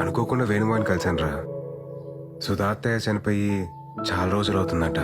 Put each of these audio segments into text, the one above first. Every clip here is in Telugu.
అనుకోకుండా వేణుమాని కలిశాను రా సుధాత్తయ్య చనిపోయి చాలా రోజులు అవుతుందట.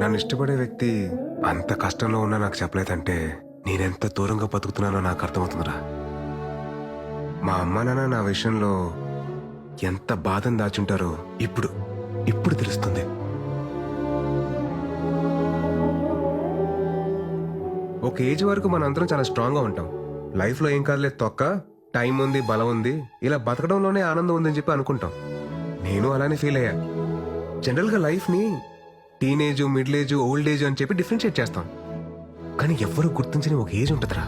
నన్ను ఇష్టపడే వ్యక్తి అంత కష్టంలో ఉన్నా నాకు చెప్పలేదంటే నేనెంత దూరంగా బతుకుతున్నానో నాకు అర్థమవుతుందిరా. మా అమ్మ నాన్న నా విషయంలో ఎంత బాధను దాచుంటారో ఇప్పుడు ఇప్పుడు తెలుస్తుంది. ఒక ఏజ్ వరకు మనందరం చాలా స్ట్రాంగ్గా ఉంటాం. లైఫ్లో ఏం కాదులే తొక్క టైం ఉంది బలం ఉంది. ఇలా బతకడంలోనే ఆనందం ఉందని చెప్పి అనుకుంటాం. నేను అలానే ఫీల్ అయ్యా. జనరల్గా లైఫ్ని teenage middle age old age అని చెప్పి డిఫరెన్షియేట్ చేస్తాం. కానీ ఎవ్వరూ గుర్తించని ఒక ఏజ్ ఉంటుందిరా.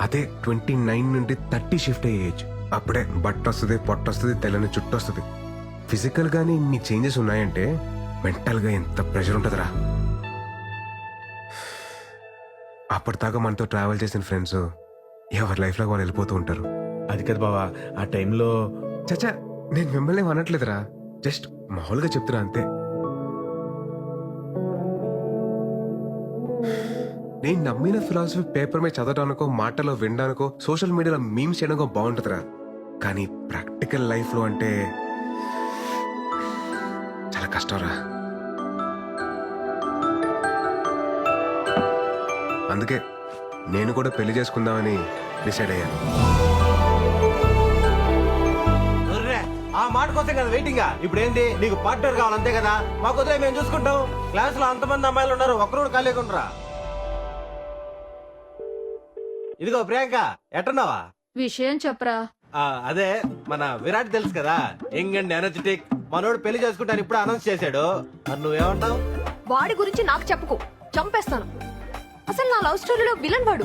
అదే ట్వంటీ నైన్ నుండి థర్టీ షిఫ్ట్ అయ్యే ఏజ్. అప్పుడే బట్ట వస్తుంది పొట్ట వస్తుంది తెల్లని చుట్టూ వస్తుంది. ఫిజికల్గానే ఇన్ని చేంజెస్ ఉన్నాయంటే మెంటల్గా ఎంత ప్రెషర్ ఉంటుందిరా. అప్పటిదాకా మనతో ట్రావెల్ చేసిన ఫ్రెండ్స్ ఎవరి లైఫ్లో వాళ్ళు వెళ్ళిపోతూ ఉంటారు. అది కదా బావా ఆ టైంలో చచ్చా నేను మిమ్మల్ని అనట్లేదురా. జస్ట్ మామూలుగా చెప్తున్నా అంతే. నేను నమ్మిన ఫిలాసఫీ పేపర్ మీద చదవడానికో మాటలో వినడానికో సోషల్ మీడియాలో మీమ్స్ చేయడానికో బాగుంటుందిరా. కానీ ప్రాక్టికల్ లైఫ్లో అంటే చాలా కష్టంరా. అందుకే నేను కూడా పెళ్ళి చేసుకుందామని డిసైడ్ అయ్యాను. ఆ మాట కోసం కదా వెయిటింగ్ ఇప్పుడు ఏంటి నీకు పార్ట్నర్ కావాలి అంతే కదా? మా కుదిరే మేము చూసుకుంటాం. క్లాస్లో అంతమంది అమ్మాయిలు ఉన్నారు ఒక్కరు కూడా ఖాళీగా ఉండరా? ఇదిగో ప్రియాంక ఎట్టున్నావా? విషయం చెప్పరా. ఆ, అదే మన విరాట్ తెలుసు కదా యంగ్ అండ్ ఎనర్జెటిక్ మనోడు పెళ్ళి చేసుకుంటాను ఇప్పుడు అనౌన్స్ చేశాడు. మరి నువ్వేమంటావు? వాడి గురించి నాకు చెప్పుకో చంపేస్తాను. అసలు నా లవ్ స్టోరీలో విలన్ వాడు.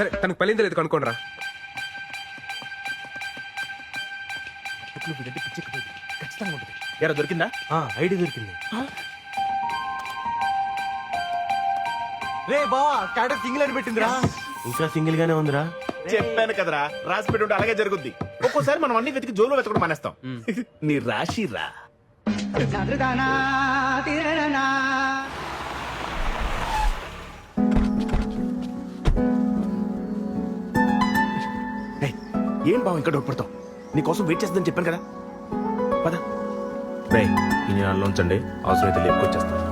సరే తనకు పెళ్ళింది లేదు కనుక్కోండి రా ఎరా దొరికిందా ఐడి దొరికింది? రే బావా స్టాటస్ సింగిల్ అని పెట్టిందిరా. ఇంకా సింగిల్ గానే ఉందిరా. చెప్పాను కదరా రాసి పెట్టి ఉంటే అలాగే జరుగుద్ది. ఒక్కోసారి మనం అన్ని వెతికి జోలో వెతకడం మానేస్తాం. నీ రాశి ఏం బావ ఇంకా డౌట్పడతావు నీకోసం వెయిట్ చేస్తుందని చెప్పాను కదా పద రే ఈ నెలలో ఉంచండి అవసరమైతే లేపుకొచ్చేస్తాను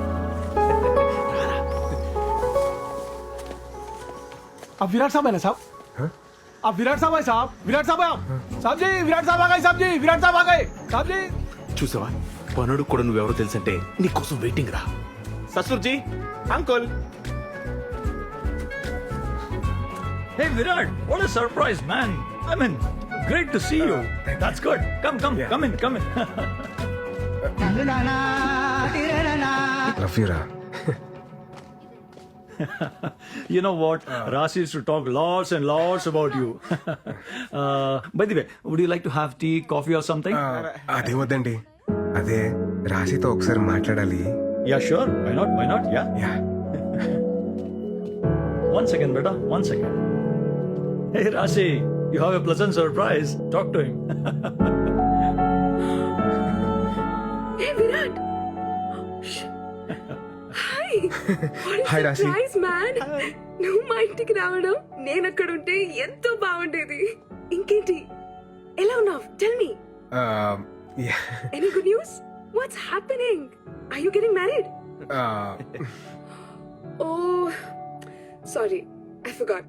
अब विराट साहब है ना साहब अब विराट साहब है साहब विराट साहब है आप साहब जी विराट साहब आ गए साहब जी विराट साहब आ गए साहब जी చూసావా పనుడు కూడా నువ్వెవరో తెలుసంటే నీకోసం వెయిటింగ్ రా ససూర్జీ uncle Hey Virat, what a surprise, man. I mean, great to see you. That's good. Come, come, come in, come in. Love యూరా you know what? Rasi used to talk lots and lots about you. uh, by the way, would you like to have tea, coffee, or something? అదే వద్దండి అదే రాశితో ఒకసారి మాట్లాడాలి yeah, sure. Why not? Why not? Yeah. Yeah One second, beta. One second. Hey, Rasi, You have a pleasant surprise. Talk to him. Hey, Virat. Hi. Hi Rashi nice man నువ్వు మా ఇంటికి రావడం నేను అక్కడ ఉంటే ఎంతో బాగుండేది ఇంకేంటి ఎలా ఉన్నావు tell me Uh, any good news what's happening are you getting married uh, oh sorry I forgot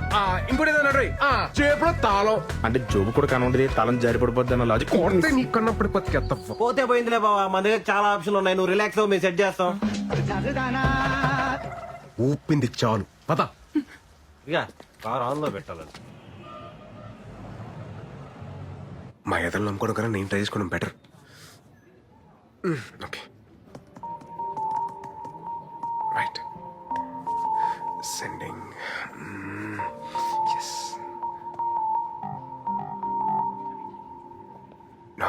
ఇంకోటి ఏదో అన్నాడు రేయ్. ఆ, చేపలో తాళం. అంటే జోబు కూడా కనుండదు తలం జారి పడిపోద్ది అన్న లాజిక్ కొడితే నీ కన్నప్పుడు ఎత్తప్ప పోతే పోయిందిలే బావా మన దగ్గర చాలా ఆప్షన్లు ఉన్నాయి. నువ్వు రిలాక్స్ అవ్వు మేము సెట్ చేస్తాం. ఊపింది చాలు. పద. ఇక కార్ ఆన్లో పెట్టాలండి. మా ఎదలు నమ్ముకోవడం కన్నా నేను ట్రై చేసుకోవడం better okay right sending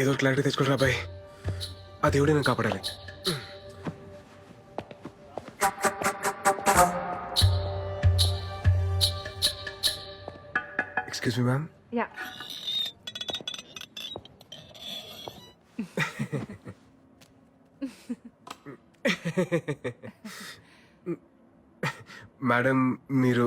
ఏదో క్లారిటీ తెచ్చుకోరా బాయ్. ఆ దేవుడే నేను కాపాడాలి. Excuse me ma'am yeah madam మీరు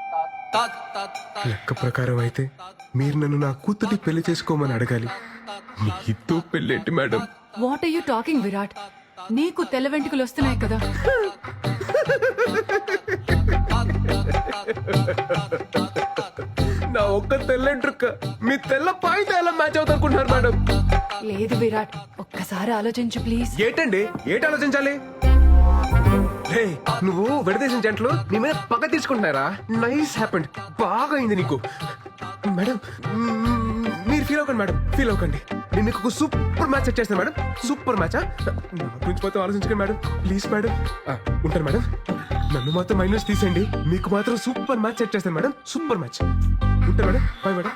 లెక్క ప్రకారం అయితే మీరు నన్ను నా కూతురి పెళ్ళి చేసుకోమని అడగాలి. మీతో పెళ్ళేంటి madam? What are you talking Virat? నీకు తెల్ల వెంట్రుకలు వస్తున్నాయి కదా. నా ఒక్క తెల్లంట్రుక్క మీ తెల్ల పాయింట్ ఎలా మ్యాచ్ అవుతారుకుంటున్నారు మేడం? లేదు విరాట్. ఒక్కసారి ఆలోచించు ప్లీజ్ ఏంటండి? ఏంటి ఆలోచించాలి? హే, నువ్వు విడదీసిన జంటలు నీ మీద పగ తీసుకుంటున్నారా? నైస్ హ్యాపెండ్ బాగా అయింది నీకు. మేడం మీరు ఫీల్ అవ్వకండి మేడం. ఫీల్ అవ్వకండి. నేను మీకు ఒక సూపర్ మ్యాచ్ సెట్ చేస్తాను మేడం. సూపర్ మ్యాచ్ నా గురించి మొత్తం ఆలోచించకండి మేడం. Please madam. ఉంటాను మేడం. నన్ను మాత్రం మైనస్ తీసేయండి. మీకు మాత్రం సూపర్ మ్యాచ్ సెట్ చేస్తాను మేడం. సూపర్ మ్యాచ్ ఉంటాను మేడం. Bye madam.